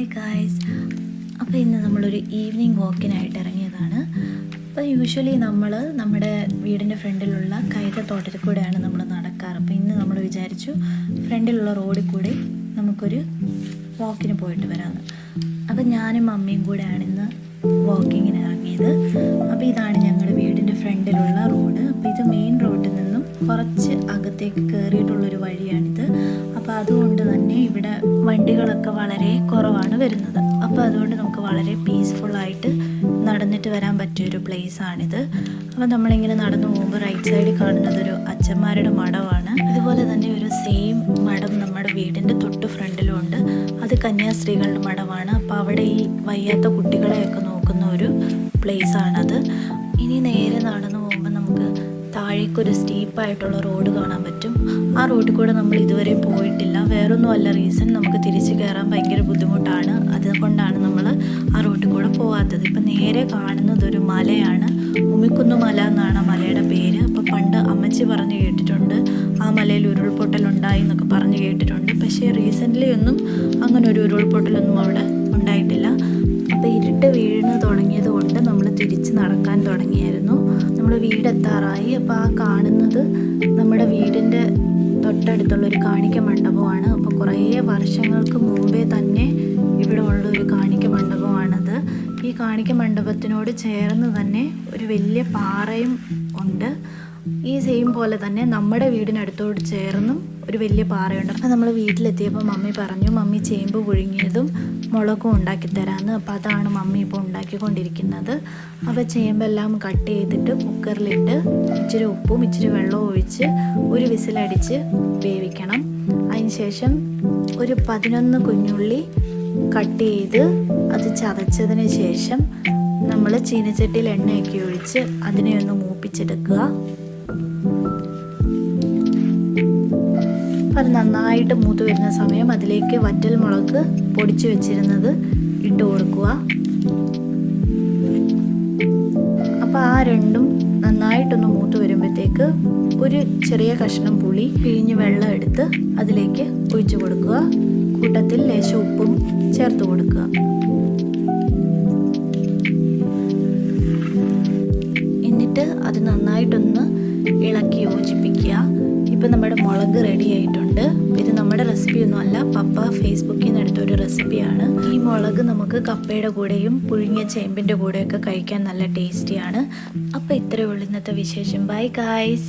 Hi guys അപ്പോൾ ഇന്ന് നമ്മളൊരു ഈവനിങ് വാക്കിനായിട്ട് ഇറങ്ങിയതാണ്. അപ്പോൾ യൂഷ്വലി നമ്മൾ നമ്മുടെ വീടിന്റെ ഫ്രണ്ടിലുള്ള കൈതത്തോട്ടത്തിൽ കൂടെയാണ് നമ്മൾ നടക്കാറ്. അപ്പോൾ ഇന്ന് നമ്മൾ വിചാരിച്ചു ഫ്രണ്ടിലുള്ള റോഡിൽ കൂടി നമുക്കൊരു വാക്കിന് പോയിട്ട് വരാമെന്ന് അപ്പോൾ ഞാനും മമ്മിയും കൂടെയാണ് ഇന്ന് വാക്കിങ്ങിന് ഇറങ്ങിയത്. അപ്പോൾ ഇതാണ് ഞങ്ങളുടെ വീടിന്റെ ഫ്രണ്ടിലുള്ള റോഡ്. അപ്പോൾ ഇത് മെയിൻ റോഡിൽ നിന്നും കുറച്ച് അകത്തേക്ക് കയറിയിട്ടുള്ളൊരു വഴിയാണ് അതുകൊണ്ട് തന്നെ ഇവിടെ വണ്ടികളൊക്കെ വളരെ കുറവാണ് വരുന്നത്. അപ്പോൾ അതുകൊണ്ട് നമുക്ക് വളരെ പീസ്ഫുള്ളായിട്ട് നടന്നിട്ട് വരാൻ പറ്റിയൊരു പ്ലേസ് ആണിത്. അപ്പോൾ നമ്മളിങ്ങനെ നടന്നു പോകുമ്പോൾ റൈറ്റ് സൈഡിൽ കാണുന്നത് ഒരു അച്ഛന്മാരുടെ മഠമാണ്. ഇതുപോലെ തന്നെ ഒരു സെയിം മഠം നമ്മുടെ വീടിന്റെ തൊട്ട് ഫ്രണ്ടിലും ഉണ്ട്. അത് കന്യാസ്ത്രീകളുടെ മഠമാണ്. അപ്പോൾ അവിടെ ഈ വയ്യാത്ത കുട്ടികളെയൊക്കെ നോക്കുന്ന ഒരു പ്ലേസ് ആണത്. ഇനി നേരെ നടന്നു താഴേക്കൊരു സ്റ്റീപ്പായിട്ടുള്ള റോഡ് കാണാൻ പറ്റും. ആ റോഡിൽ കൂടെ നമ്മൾ ഇതുവരെ പോയിട്ടില്ല. വേറൊന്നും അല്ല റീസൺ നമുക്ക് തിരിച്ചു കയറാൻ ഭയങ്കര ബുദ്ധിമുട്ടാണ്. അതുകൊണ്ടാണ് നമ്മൾ ആ റോഡിൽ കൂടെ പോവാത്തത്. ഇപ്പം നേരെ കാണുന്നത് ഒരു മലയാണ്. ഉമിക്കുന്ന് മല എന്നാണ് ആ മലയുടെ പേര്. അപ്പോൾ പണ്ട് അമ്മച്ചി പറഞ്ഞു കേട്ടിട്ടുണ്ട്. ആ മലയിൽ ഉരുൾപൊട്ടൽ ഉണ്ടായി എന്നൊക്കെ പറഞ്ഞു കേട്ടിട്ടുണ്ട്. പക്ഷേ റീസെന്റ്ലി ഒന്നും അങ്ങനെ ഒരു ഉരുൾപൊട്ടലൊന്നും അവിടെ വീടെത്താറായി. അപ്പോൾ ആ കാണുന്നത് നമ്മുടെ വീടിന്റെ തൊട്ടടുത്തുള്ള ഒരു കാണിക്ക മണ്ഡപമാണ്. അപ്പോൾ കുറേ വർഷങ്ങൾക്ക് മുമ്പേ തന്നെ ഇവിടെ ഉള്ള ഒരു കാണിക്ക മണ്ഡപമാണത്. ഈ കാണിക്ക മണ്ഡപത്തിനോട് ചേർന്ന് തന്നെ ഒരു വലിയ പാറയും ഉണ്ട്. ഈ സെയിം പോലെ തന്നെ നമ്മുടെ വീടിനടുത്തോട് ചേർന്നും ഒരു വലിയ പാറയുണ്ട്. അപ്പോൾ നമ്മൾ വീട്ടിലെത്തിയപ്പോൾ മമ്മി പറഞ്ഞു മമ്മി ചേമ്പ് പുഴുങ്ങിയതും മുളകും ഉണ്ടാക്കി തരാമെന്ന് അപ്പോൾ അതാണ് മമ്മി ഇപ്പോൾ ഉണ്ടാക്കിക്കൊണ്ടിരിക്കുന്നത്. അപ്പോൾ ചേമ്പെല്ലാം കട്ട് ചെയ്തിട്ട് കുക്കറിലിട്ട് ഇച്ചിരി ഉപ്പും ഇച്ചിരി വെള്ളവും ഒഴിച്ച് ഒരു വിസിലടിച്ച് വേവിക്കണം. അതിനുശേഷം ഒരു പതിനൊന്ന് കുഞ്ഞുള്ളി കട്ട് ചെയ്ത് അത് ചതച്ചതിന് ശേഷം നമ്മൾ ചീനച്ചട്ടിയിൽ എണ്ണയൊക്കെ ഒഴിച്ച് അതിനെ ഒന്ന് മൂപ്പിച്ചെടുക്കുക. അപ്പം അത് നന്നായിട്ട് മൂത്ത് വരുന്ന സമയം അതിലേക്ക് വറ്റൽ മുളക് പൊടിച്ചു വെച്ചിരുന്നത് ഇട്ട് കൊടുക്കുക. അപ്പോൾ ആ രണ്ടും നന്നായിട്ടൊന്ന് മൂത്ത് വരുമ്പോഴത്തേക്ക് ഒരു ചെറിയ കഷ്ണം പുളി പിഴിഞ്ഞ് വെള്ളം എടുത്ത് അതിലേക്ക് ഒഴിച്ചു കൊടുക്കുക. കൂട്ടത്തിൽ ലേശം ഉപ്പും ചേർത്ത് കൊടുക്കുക. ഇളക്കി യോജിപ്പിക്കുക. ഇപ്പം നമ്മുടെ മുളക് റെഡി ആയിട്ടുണ്ട്. ഇത് നമ്മുടെ റെസിപ്പി ഒന്നുമല്ല പപ്പ ഫേസ്ബുക്കിൽ നിന്ന് എടുത്ത ഒരു റെസിപ്പിയാണ് ഈ മുളക് നമുക്ക് കപ്പയുടെ കൂടെയും പുഴുങ്ങിയ ചേമ്പിന്റെ കൂടെയൊക്കെ കഴിക്കാൻ നല്ല ടേസ്റ്റിയാണ് അപ്പോൾ ഇത്രയേ ഉള്ളൂ ഇന്നത്തെ വിശേഷം. Bye guys